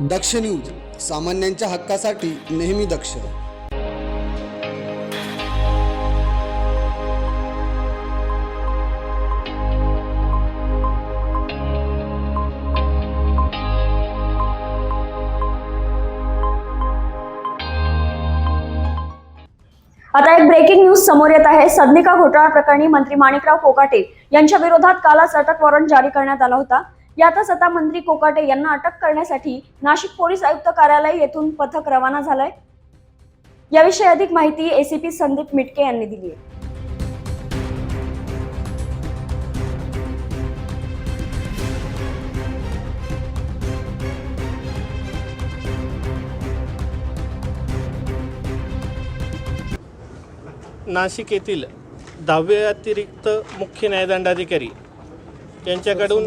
दक्ष news सामान्यांच्या हक्कासाठी नेहमी दक्ष. आता एक ब्रेकिंग न्यूज समोर येत आहे. सदनिका घोटाळा प्रकरणी मंत्री माणिकराव कोकाटे यांच्या विरोधात कालच अटक वॉरंट जारी करण्यात आला होता. यातच आता मंत्री कोकाटे यांना अटक करण्यासाठी नाशिक पोलीस आयुक्त कार्यालय येथून पथक रवाना झालंय. याविषयी अधिक माहिती एसीपी संदीप मिटके यांनी दिली आहे नाशिक येथील दहावे अतिरिक्त मुख्य न्यायदंडाधिकारी यांच्याकडून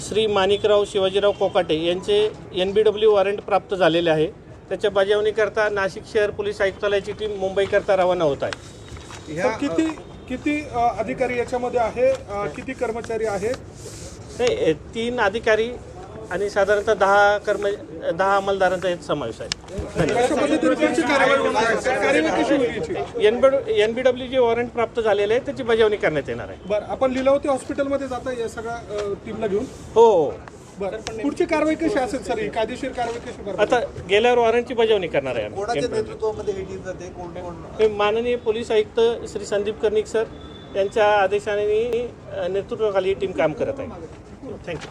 श्री माणिकराव शिवाजीराव कोकाटे यांचे एन बी डब्ल्यू वॉरंट प्राप्त झालेले आहे. त्याच्या बजावणीकरता नाशिक शहर पोलीस आयुक्तालयाची टीम मुंबईकरता रवाना होत आहे. तर किती किती अधिकारी याच्यामध्ये आहे? किती कर्मचारी आहेत? नाही तीन अधिकारी आणि साधारणतः दहा कर्म दहा अंमलदारांचा यात समावेश आहे. N B N B W J warrant प्राप्त झालेले आहे त्याची बजावणी करण्यात येणार आहे. बरं आपण लिलावती हॉस्पिटलमध्ये जाता या सगळ्या टीमला घेऊन? हो हो. बरं पुढची कारवाई कशी असेल सर? ही कायदेशीर कारवाई कशी बरं आता गेल्यावर वॉरंटची बजावणी करणार आहे माननीय पोलीस आयुक्त श्री संदीप कर्णिक सर यांच्या आदेशाने नेतृत्वाखाली ही टीम काम करत आहे. थँक्यू